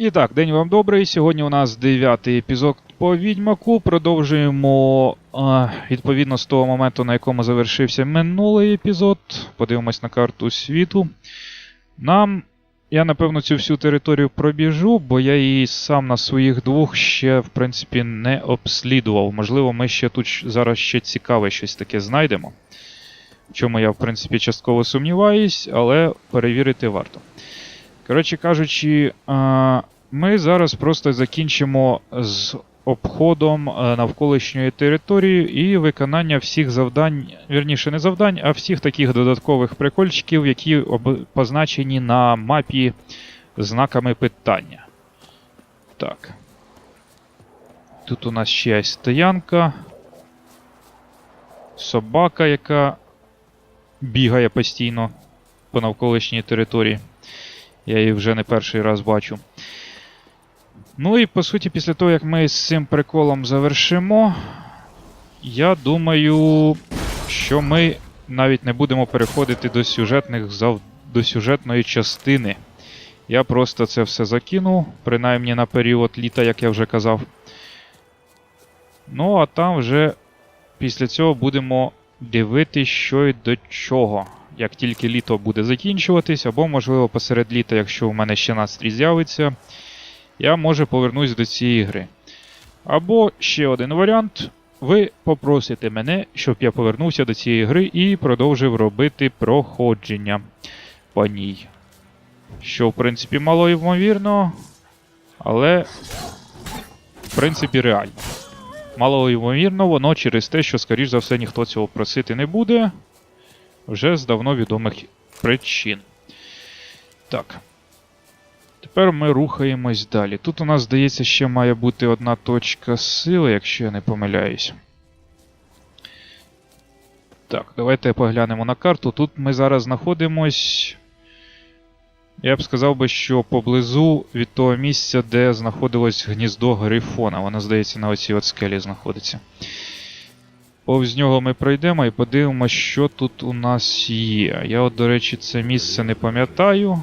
І так, день вам добрий. Сьогодні у нас дев'ятий епізод по відьмаку. Продовжуємо а, відповідно з того моменту, на якому завершився минулий епізод. Подивимось на карту світу. Нам. Я, напевно, цю всю територію пробіжу, бо я її сам на своїх двох ще, в принципі, не обслідував. Можливо, ми ще тут зараз ще цікаве щось таке знайдемо. В чому я, в принципі, частково сумніваюсь, але перевірити варто. Коротше кажучи, ми зараз просто закінчимо з обходом е, навколишньої території і виконання всіх завдань, вірніше, не завдань, а всіх таких додаткових прикольчиків, які позначені на мапі знаками питання. Так. Тут у нас ще стоянка. Собака, яка бігає постійно по навколишній території. Я її вже не перший раз бачу. Ну і по суті, після того, як ми з цим приколом завершимо, я думаю, що ми навіть не будемо переходити до сюжетних зав... до сюжетної частини. Я просто це все закину, принаймні на період літа, як я вже казав. Ну, а там вже після цього будемо дивитися, що й до чого. Як тільки літо буде закінчуватись, або, можливо, посеред літа, якщо у мене ще настрій з'явиться, я може повернусь до цієї гри. Або ще один варіант. Ви попросите мене, щоб я повернувся до цієї гри і продовжив робити проходження по ній. Що, в принципі, мало ймовірно, але в принципі реально. Мало ймовірно, воно через те, що, скоріш за все, ніхто цього просити не буде. Вже з давно відомих причин. Так. Тепер ми рухаємось далі. Тут у нас, здається, ще має бути одна точка сили, якщо я не помиляюсь. Так, давайте поглянемо на карту. Тут ми зараз знаходимось. Я б сказав би, що поблизу від того місця, де знаходилось гніздо Грифона. Воно, здається, на оцій от скелі знаходиться. Повз нього ми пройдемо і подивимося, що тут у нас є. Я, от, до речі, це місце не пам'ятаю.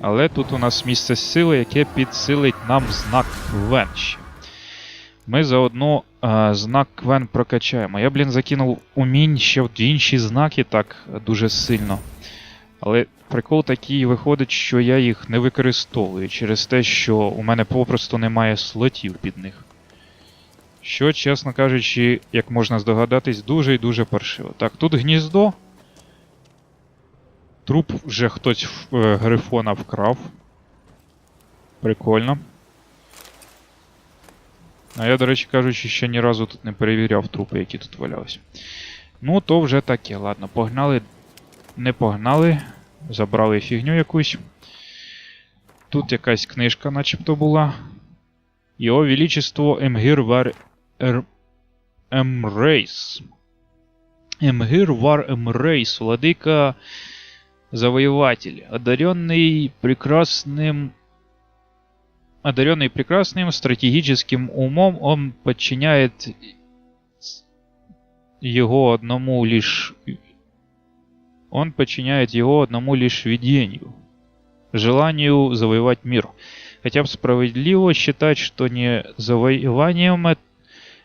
Але тут у нас місце сили, яке підсилить нам знак Квен ще. Ми заодно е, знак Квен прокачаємо. Я, блін, закинув умінь ще в інші знаки так дуже сильно. Але прикол такий виходить, що я їх не використовую через те, що у мене попросту немає слотів під них. Що, чесно кажучи, як можна здогадатись, дуже і дуже паршиво. Так, тут гніздо. Труп вже хтось е, грифона вкрав. Прикольно. А я, до речі кажучи, ще ні разу тут не перевіряв трупи, які тут валялись. Ну, то вже таке, ладно, погнали. Не погнали. Забрали фігню якусь. Тут якась книжка начебто була. Його Величество Емгір Вар. Емрейс. Емгір Вар Емрейс, владика завоеватель, одаренный прекрасным одаренный прекрасным стратегическим умом, он подчиняет его одному лишь он подчиняет его одному лишь видению, желанию завоевать мир. Хотя бы справедливо считать, что не завоеванием э-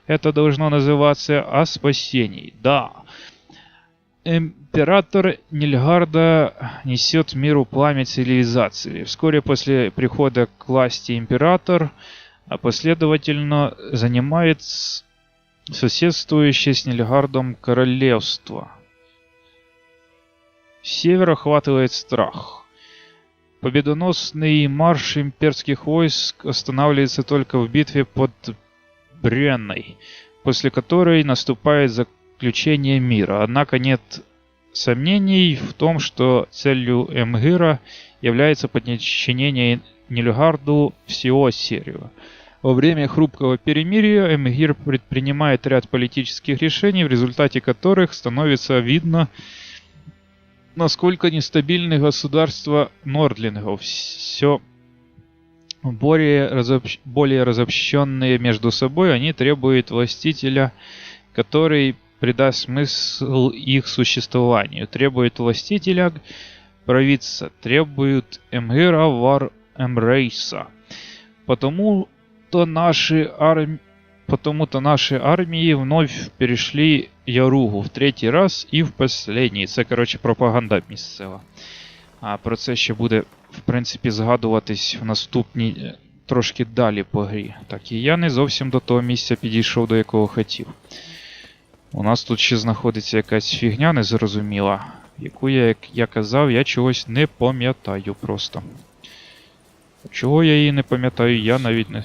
это должно называться, а спасением. Да, Император Нильгарда несет миру пламя цивилизации. Вскоре после прихода к власти император, а последовательно занимает соседствующее с Нильгардом королевство. Север охватывает страх. Победоносный марш имперских войск останавливается только в битве под Бренной, после которой наступает заключение мира. Однако нет сомнений в том, что целью Эмгира является подчинение Нильгарду всего Серию. Во время хрупкого перемирия Эмгир предпринимает ряд политических решений, в результате которых становится видно, насколько нестабильны государства Нордлингов. Все более, разобщ- более разобщенные между собой, они требуют властителя, который придаст смысл их существованию. Требует властителя, провидца, требуют Эмгира Вар Эмрейса. Потому-то наши армии Потому-то наши армии вновь перешли Яругу в третій раз і в последній. Це, коротше, пропаганда місцева. А про це ще буде, в принципі, згадуватись в наступній е, трошки далі по грі. Так, і я не зовсім до того місця підійшов, до якого хотів. У нас тут ще знаходиться якась фігня незрозуміла, яку я, як я казав, я чогось не пам'ятаю просто. Чого я її не пам'ятаю, я навіть не.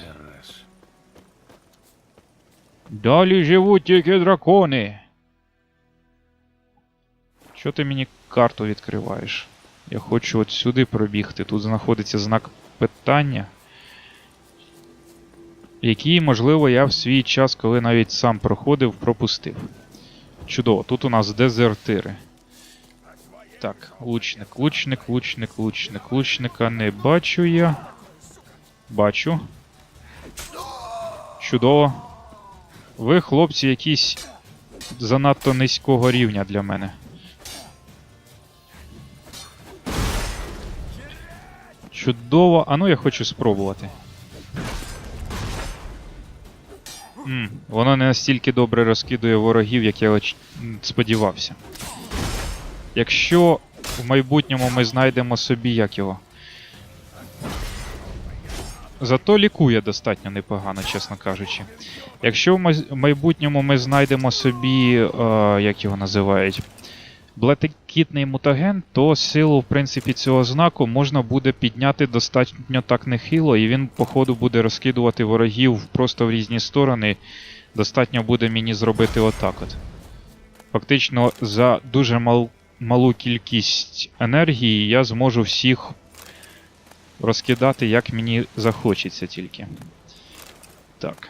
Далі живуть тільки дракони. Що ти мені карту відкриваєш? Я хочу от сюди пробігти. Тут знаходиться знак питання. Який, можливо, я в свій час, коли навіть сам проходив, пропустив. Чудово, тут у нас дезертири. Так, лучник, лучник, лучник, лучник. Лучника не бачу я. Бачу. Чудово. Ви, хлопці, якісь занадто низького рівня для мене. Чудово. А ну я хочу спробувати. м воно не настільки добре розкидує ворогів, як я оч... сподівався. Якщо в майбутньому ми знайдемо собі як його. Зато лікує достатньо непогано, чесно кажучи. Якщо в майбутньому ми знайдемо собі, е, як його називають, блетикітний мутаген, то силу, в принципі, цього знаку можна буде підняти достатньо так нехило, і він, походу, буде розкидувати ворогів просто в різні сторони. Достатньо буде мені зробити отак от. Фактично, за дуже мал- малу кількість енергії я зможу всіх розкидати, як мені захочеться тільки. Так.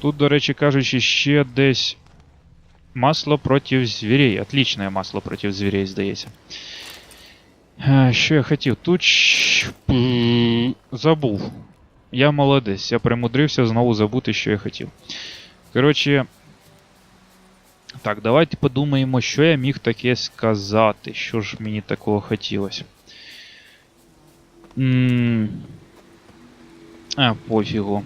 Тут, до речі кажучи, ще десь масло проти звірей. Отличне масло проти звірей, здається. Що я хотів? Тут забув. Я молодець, я примудрився знову забути, що я хотів. Коротше. Так, давайте подумаємо, що я міг таке сказати. Що ж мені такого хотілося. М, А, пофігу.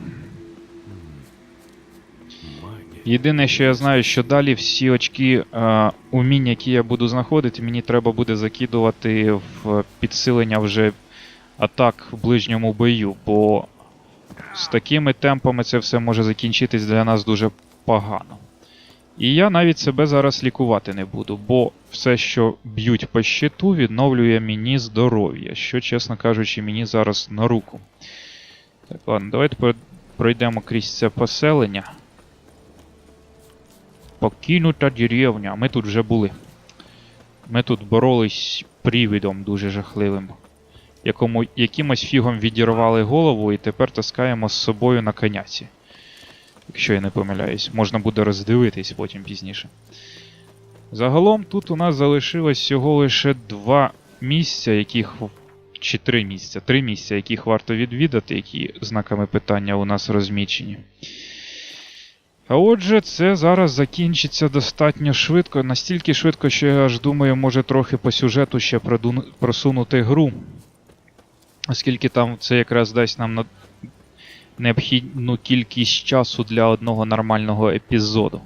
Єдине, що я знаю, що далі всі очки е, умінь, які я буду знаходити, мені треба буде закидувати в підсилення вже атак в ближньому бою, бо з такими темпами це все може закінчитись для нас дуже погано. І я навіть себе зараз лікувати не буду, бо все, що б'ють по щиту, відновлює мені здоров'я, що, чесно кажучи, мені зараз на руку. Так, ладно, давайте пройдемо крізь це поселення. Покинута деревня. Ми тут вже були. Ми тут боролись привідом дуже жахливим. Якому якимось фігом відірвали голову і тепер таскаємо з собою на коняці. Якщо я не помиляюсь, можна буде роздивитись потім пізніше. Загалом тут у нас залишилось всього лише два місця, яких. Чи три місця. Три місця, яких варто відвідати, які знаками питання у нас розмічені. А отже, це зараз закінчиться достатньо швидко, настільки швидко, що я аж думаю, може трохи по сюжету ще просунути гру. Оскільки там це якраз дасть нам на- необхідну кількість часу для одного нормального епізоду.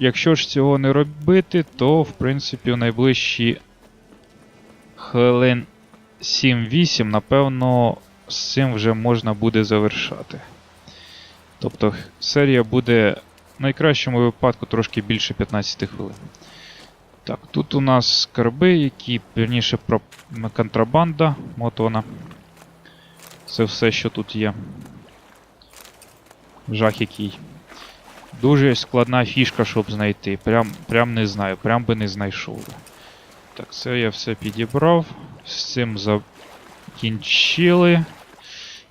Якщо ж цього не робити, то в принципі у найближчі хвилин 7-8, напевно, з цим вже можна буде завершати. Тобто серія буде в найкращому випадку трошки більше 15 хвилин. Так, тут у нас скарби, які, про контрабанда мотона. Це все, що тут є. Жах який. Дуже складна фішка, щоб знайти. Прям, прям не знаю, прям би не знайшов. Так, це я все підібрав. З цим закінчили.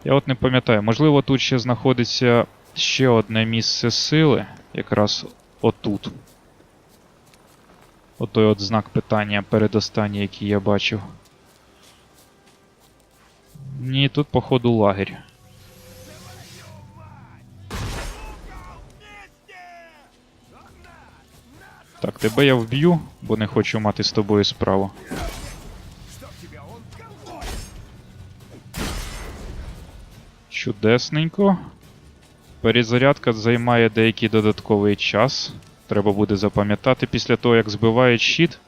Я от не пам'ятаю, можливо, тут ще знаходиться ще одне місце сили, якраз отут. Отой от знак питання передостанній, який я бачив. Ні, тут, походу, лагерь. Так, тебе я вб'ю, бо не хочу мати з тобою справу. Чудесненько. Перезарядка займає деякий додатковий час. Треба буде запам'ятати після того, як збивають щит.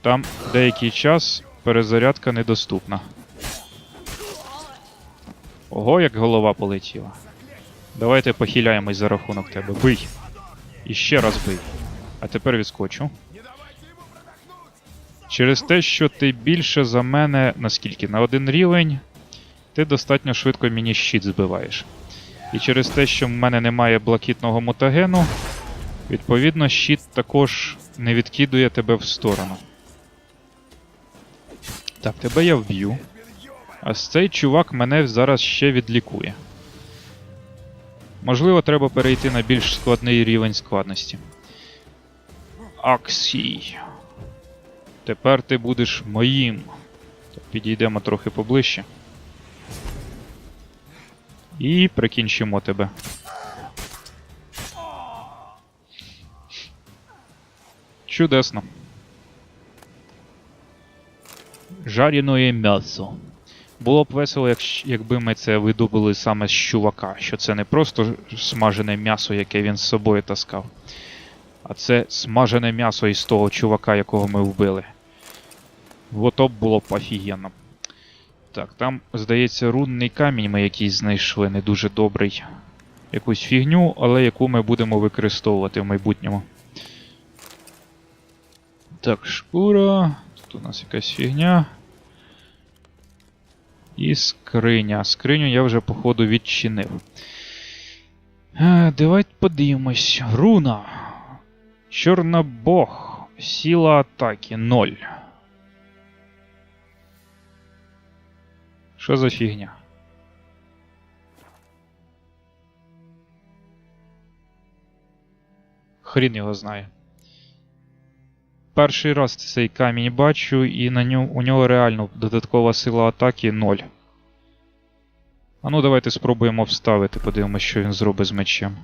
Там деякий час перезарядка недоступна. Ого, як голова полетіла. Давайте похиляємось за рахунок тебе. Бий! І ще раз бий. А тепер відскочу. Через те, що ти більше за мене, наскільки? На один рівень, ти достатньо швидко мені щит збиваєш. І через те, що в мене немає блакитного мутагену, відповідно, щит також не відкидує тебе в сторону. Так, тебе я вб'ю. А цей чувак мене зараз ще відлікує. Можливо, треба перейти на більш складний рівень складності. Аксій. Тепер ти будеш моїм. Підійдемо трохи поближче. І прикінчимо тебе. Чудесно. Жаріноє м'ясо. Було б весело, якби ми це видобули саме з чувака, що це не просто смажене м'ясо, яке він з собою таскав, а це смажене м'ясо із того чувака, якого ми вбили. Ото б було б офігенно. Так, там, здається, рунний камінь ми якийсь знайшли, не дуже добрий. Якусь фігню, але яку ми будемо використовувати в майбутньому. Так, шкура. Тут у нас якась фігня. І скриня. Скриню я вже, походу, відчинив. Е, Давайте подивимось. Руна. Чорнобог. Сила атаки 0. Що за фігня? Хрін його знає. Перший раз цей камінь бачу, і на ньому, у нього реально додаткова сила атаки 0. А ну давайте спробуємо вставити, подивимось, що він зробить з мечем.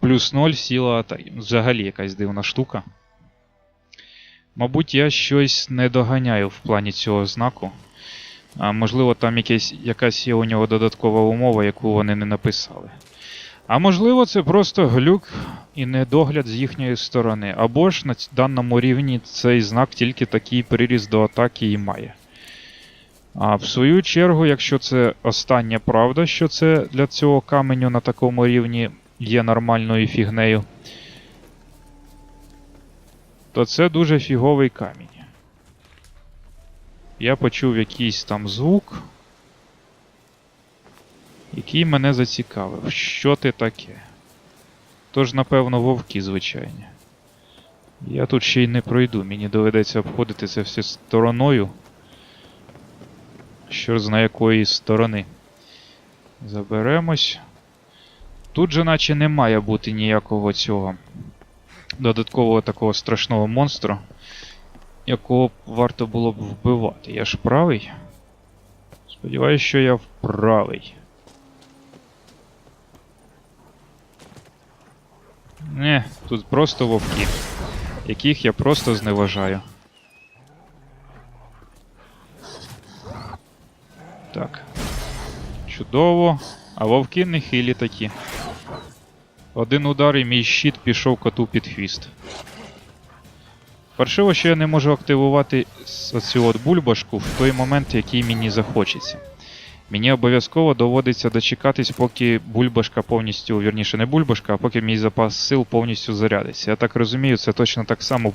Плюс 0 сила атаки. Взагалі якась дивна штука. Мабуть, я щось не доганяю в плані цього знаку. А, можливо, там якесь, якась є у нього додаткова умова, яку вони не написали. А можливо, це просто глюк і недогляд з їхньої сторони. Або ж на даному рівні цей знак тільки такий приріст до атаки і має. А в свою чергу, якщо це остання правда, що це для цього каменю на такому рівні є нормальною фігнею, то це дуже фіговий камінь. Я почув якийсь там звук, який мене зацікавив. Що ти таке? Тож, напевно, вовки звичайні. Я тут ще й не пройду, мені доведеться обходити це все стороною. Що з на якої сторони. Заберемось. Тут же наче не має бути ніякого цього додаткового такого страшного монстру, якого варто було б вбивати. Я ж правий? Сподіваюсь, що я правий. Не, тут просто вовки, яких я просто зневажаю. Так. Чудово. А вовки не хилі такі. Один удар і мій щит пішов коту під хвіст. Паршиво, що я не можу активувати оцю от бульбашку в той момент, який мені захочеться. Мені обов'язково доводиться дочекатись, поки бульбашка повністю, вірніше, не бульбашка, а поки мій запас сил повністю зарядиться. Я так розумію, це точно так само,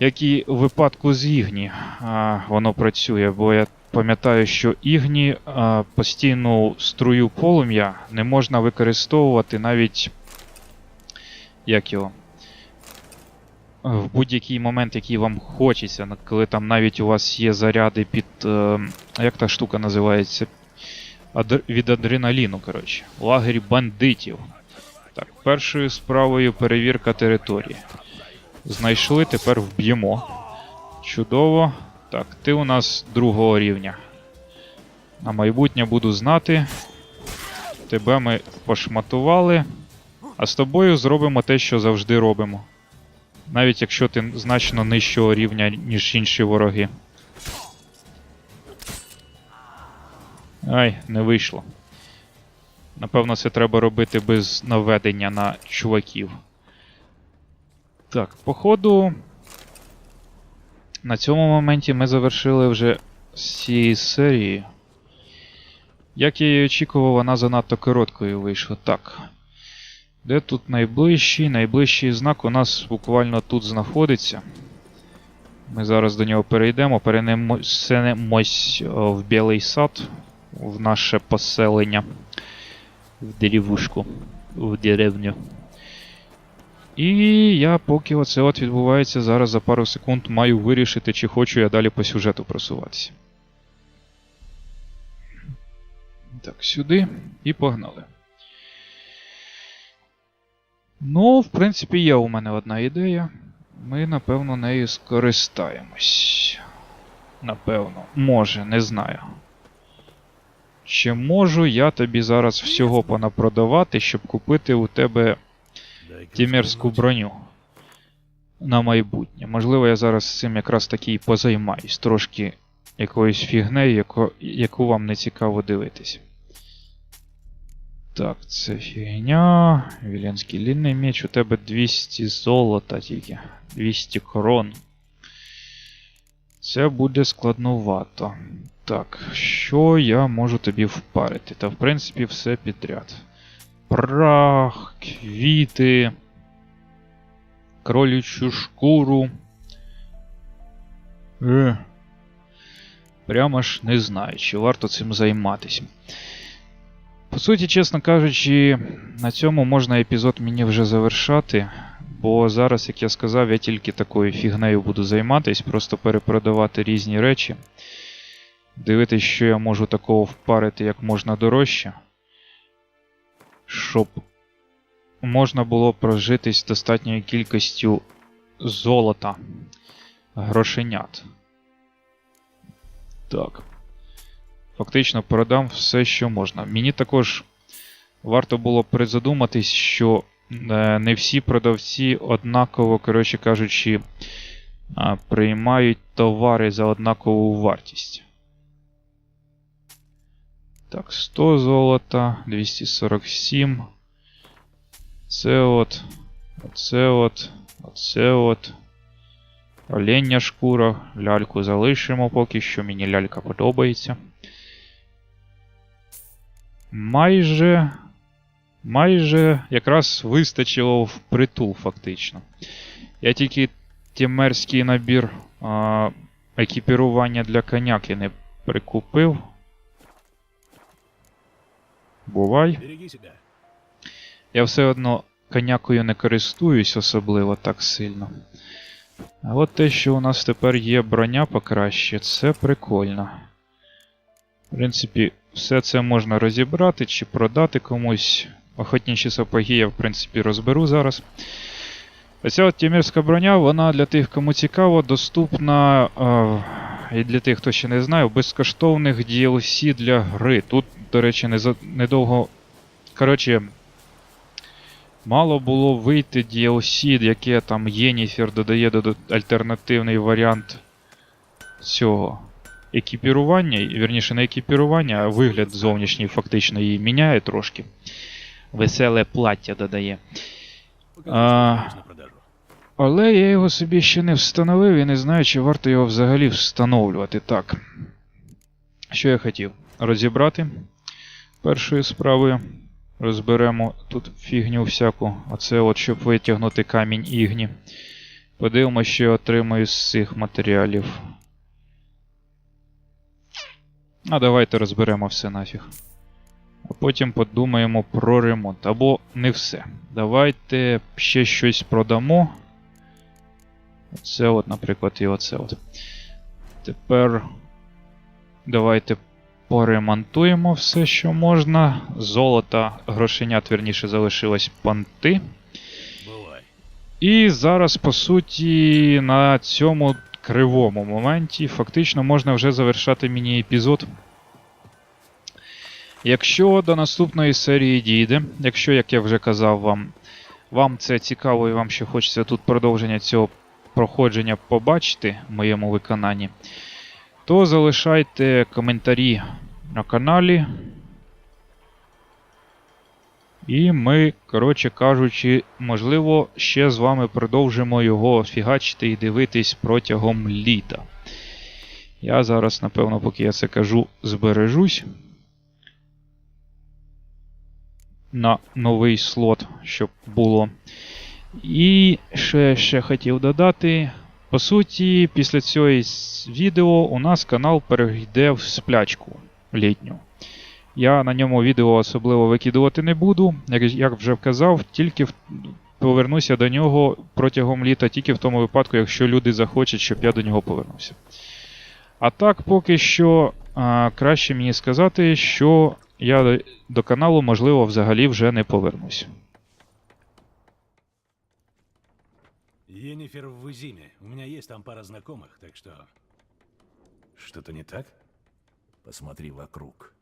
як і у випадку з Ігні а, воно працює, бо я пам'ятаю, що Ігні а, постійну струю полум'я не можна використовувати навіть як його. В будь-який момент, який вам хочеться, коли там навіть у вас є заряди під. Е, як та штука називається? Адр... Від адреналіну, коротше. Лагерь бандитів. Так, першою справою перевірка території. Знайшли, тепер вб'ємо. Чудово. Так, ти у нас другого рівня. На майбутнє буду знати. Тебе ми пошматували. А з тобою зробимо те, що завжди робимо. Навіть якщо ти значно нижчого рівня, ніж інші вороги. Ай, не вийшло. Напевно, це треба робити без наведення на чуваків. Так, походу. На цьому моменті ми завершили вже з цієї серії. Як я і очікував, вона занадто короткою вийшла. Так. Де тут найближчий? Найближчий знак у нас буквально тут знаходиться. Ми зараз до нього перейдемо, перенесемось о, в Білий сад, в наше поселення, в деревушку, в деревню. І я, поки оце от відбувається, зараз за пару секунд маю вирішити, чи хочу я далі по сюжету просуватися. Так, сюди і погнали. Ну, в принципі, є у мене одна ідея. Ми, напевно, нею скористаємось. Напевно. Може, не знаю. Чи можу я тобі зараз всього понапродавати, щоб купити у тебе тімерську броню на майбутнє. Можливо, я зараз цим якраз таки і позаймаюсь. Трошки якоюсь фігнею, яко, яку вам не цікаво дивитись. Так, це фігня. Віленський лінний меч. У тебе 200 золота тільки. 200 крон. Це буде складновато. Так, що я можу тобі впарити? Та в принципі все підряд. Прах, квіти, кролючу шкуру. Е. Прямо ж не знаю, чи варто цим займатися. По суті, чесно кажучи, на цьому можна епізод мені вже завершати, бо зараз, як я сказав, я тільки такою фігнею буду займатись, просто перепродавати різні речі, дивитись, що я можу такого впарити як можна дорожче, щоб можна було прожитись достатньою кількістю золота, грошенят. Так. Фактично продам все, що можна. Мені також варто було призадуматись, що е, не всі продавці однаково, коротше кажучи, приймають товари за однакову вартість. Так, 100 золота, 247. Це от. Оце от. Оце от. Оленя шкура. Ляльку залишимо поки що. Мені лялька подобається. Майже. Майже якраз вистачило впритул, фактично. Я тільки тімерський набір а, екіпірування для коняки не прикупив. Бувай. Я все одно конякою не користуюсь особливо так сильно. А от те, що у нас тепер є броня покраще, це прикольно. В принципі, все це можна розібрати чи продати комусь. Охотніші сапоги я, в принципі, розберу зараз. Оця от тімірська броня, вона для тих, кому цікаво, доступна. Е, і для тих, хто ще не знає, в безкоштовних DLC для гри. Тут, до речі, не за- недовго. Коротше, мало було вийти DLC, яке там Єніфер додає до альтернативний варіант цього екіпірування, і, вірніше, не екіпірування, а вигляд зовнішній фактично її міняє трошки. Веселе плаття додає. А. Але я його собі ще не встановив і не знаю, чи варто його взагалі встановлювати. Так. Що я хотів? Розібрати першою справою. Розберемо тут фігню всяку. Оце от, щоб витягнути камінь ігні. Подивимося, що я отримаю з цих матеріалів. А давайте розберемо все нафіг. А потім подумаємо про ремонт. Або не все. Давайте ще щось продамо. Оце от, наприклад, і оце от. Тепер давайте поремонтуємо все, що можна. Золота, грошенят, верніше, залишилось панти. І зараз, по суті, на цьому кривому моменті фактично можна вже завершати міні-епізод. Якщо до наступної серії дійде, якщо, як я вже казав вам, вам це цікаво і вам ще хочеться тут продовження цього проходження побачити в моєму виконанні, то залишайте коментарі на каналі. І ми, коротше кажучи, можливо, ще з вами продовжимо його фігачити і дивитись протягом літа. Я зараз, напевно, поки я це кажу, збережусь на новий слот, щоб було. І ще, ще хотів додати. По суті, після цього відео у нас канал перейде в сплячку літню. Я на ньому відео особливо викидувати не буду. Як, вже вказав, тільки повернуся до нього протягом літа, тільки в тому випадку, якщо люди захочуть, щоб я до нього повернувся. А так, поки що а, краще мені сказати, що я до каналу, можливо, взагалі вже не повернусь. Енифер в Изиме. У меня есть там пара знакомых, так что... Что-то не так? Посмотри вокруг.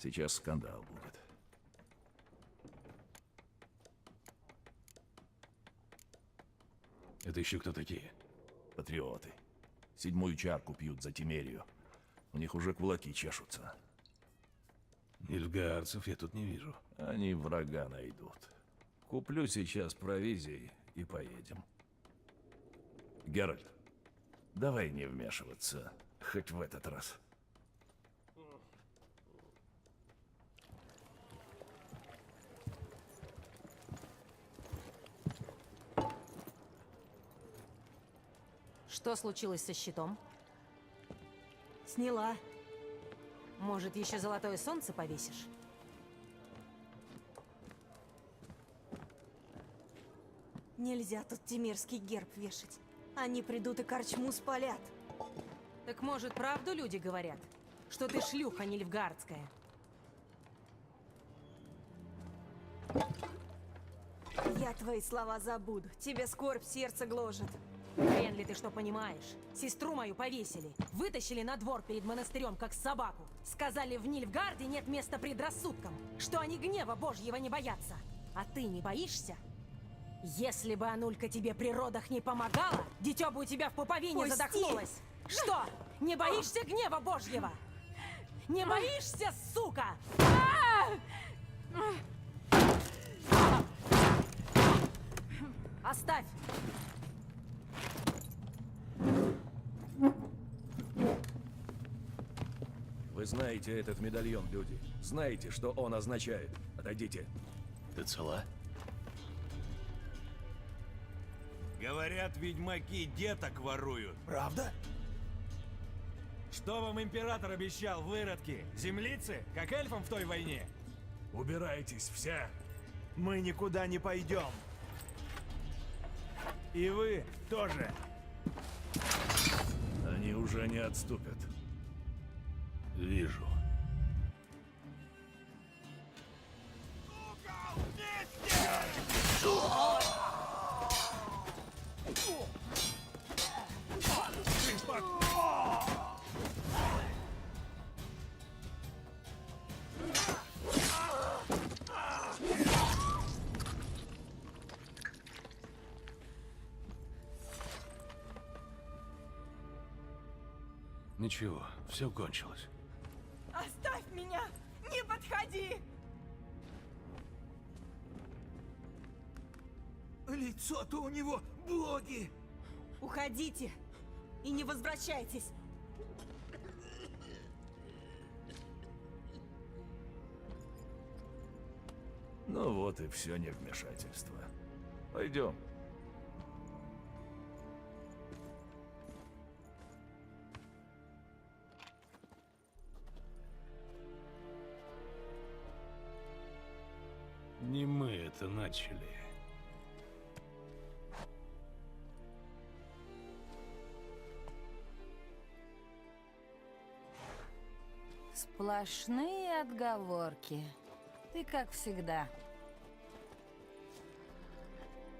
Сейчас скандал будет. Это еще кто такие? Патриоты. Седьмую чарку пьют за Тимерию. У них уже кулаки чешутся. Нильфгаарцев я тут не вижу. Они врага найдут. Куплю сейчас провизии и поедем. Геральт, давай не вмешиваться, хоть в этот раз. Что случилось со щитом? Сняла. Может, еще золотое солнце повесишь? Нельзя тут тимирский герб вешать. Они придут и корчму спалят. Так может, правду люди говорят? Что ты шлюха нильфгардская? Я твои слова забуду. Тебе скорбь сердце гложет. Хрен ли ты что понимаешь? Сестру мою повесили. Вытащили на двор перед монастырем, как собаку. Сказали, в Нильфгарде нет места предрассудкам. Что они гнева божьего не боятся. А ты не боишься? Если бы Анулька тебе при родах не помогала, дитё бы у тебя в пуповине Пусти! задохнулось. Что? Не боишься гнева божьего? Не боишься, сука? Оставь! Вы знаете этот медальон, люди. Знаете, что он означает. Отойдите. Ты цела? Говорят, ведьмаки деток воруют. Правда? Что вам император обещал, выродки? Землицы? Как эльфам в той войне? Убирайтесь все. Мы никуда не пойдем. И вы тоже. Они уже не отступят. Вижу. Ничего, все кончилось. Оставь меня! Не подходи! Лицо-то у него боги! Уходите! И не возвращайтесь! Ну вот и все невмешательство. Пойдем. Не мы это начали. Сплошные отговорки. Ты как всегда.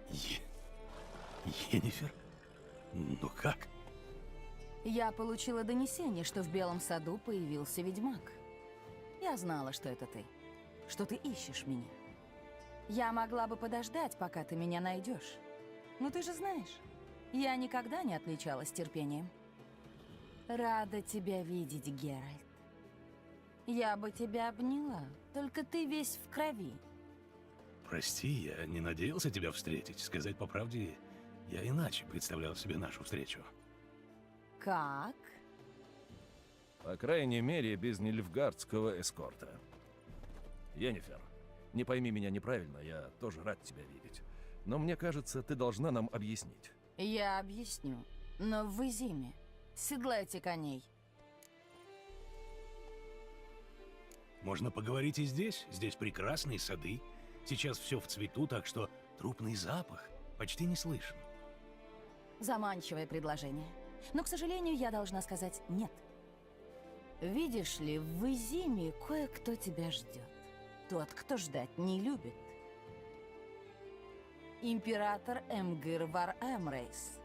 Е... Енифер? Ну как? Я получила донесение, что в Белом саду появился ведьмак. Я знала, что это ты. Что ты ищешь меня. Я могла бы подождать, пока ты меня найдешь. Но ты же знаешь, я никогда не отличалась терпением. Рада тебя видеть, Геральт. Я бы тебя обняла, только ты весь в крови. Прости, я не надеялся тебя встретить. Сказать по правде, я иначе представлял себе нашу встречу. Как? По крайней мере, без нильфгардского эскорта. Енифер, не пойми меня неправильно, я тоже рад тебя видеть. Но мне кажется, ты должна нам объяснить. Я объясню. Но вы зиме. Седлайте коней. Можно поговорить и здесь. Здесь прекрасные сады. Сейчас все в цвету, так что трупный запах почти не слышен. Заманчивое предложение. Но, к сожалению, я должна сказать нет. Видишь ли, в Изиме кое-кто тебя ждет. Тот, кто ждать не любит. Император Эмгир Вар Эмрейс.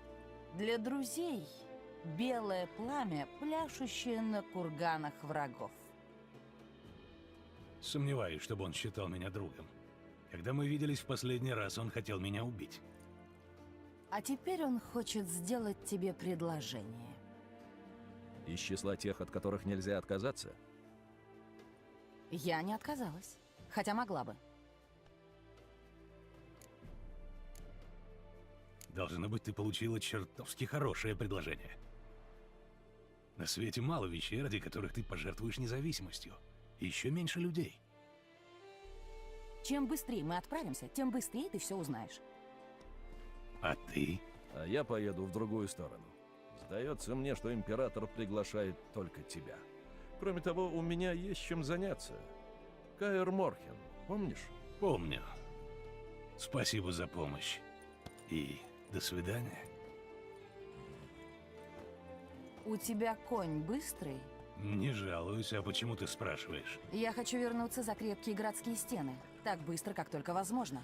Для друзей белое пламя, пляшущее на курганах врагов. Сомневаюсь, чтобы он считал меня другом. Когда мы виделись в последний раз, он хотел меня убить. А теперь он хочет сделать тебе предложение. Из числа тех, от которых нельзя отказаться? Я не отказалась, хотя могла бы. Должно быть, ты получила чертовски хорошее предложение. На свете мало вещей, ради которых ты пожертвуешь независимостью. И еще меньше людей. Чем быстрее мы отправимся, тем быстрее ты все узнаешь. А ты? А я поеду в другую сторону. Сдается мне, что император приглашает только тебя. Кроме того, у меня есть чем заняться. Каэр Морхен, помнишь? Помню. Спасибо за помощь. И до свидания. У тебя конь быстрый? Не жалуюсь, а почему ты спрашиваешь? Я хочу вернуться за крепкие городские стены. Так быстро, как только возможно.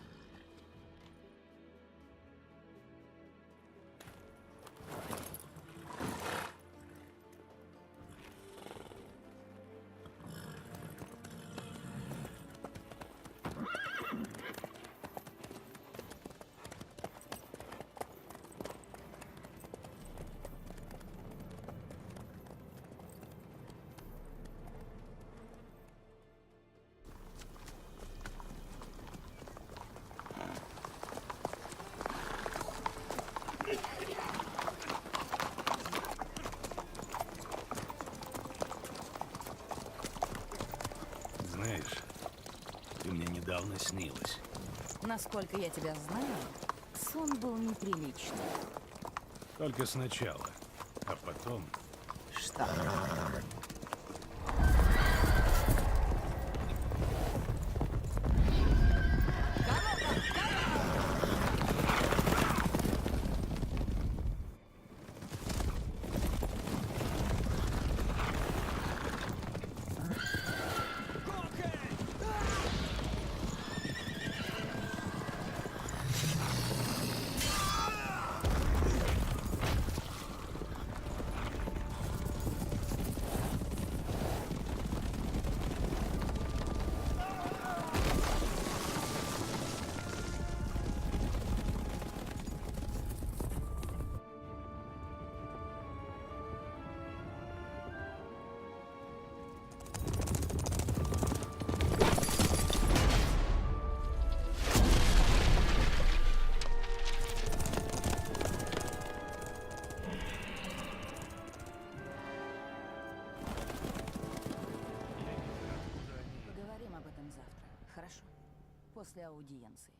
Знаешь, ты мне недавно снилась. Насколько я тебя знаю, сон был неприличный. Только сначала. А потом... Что? После аудиенции.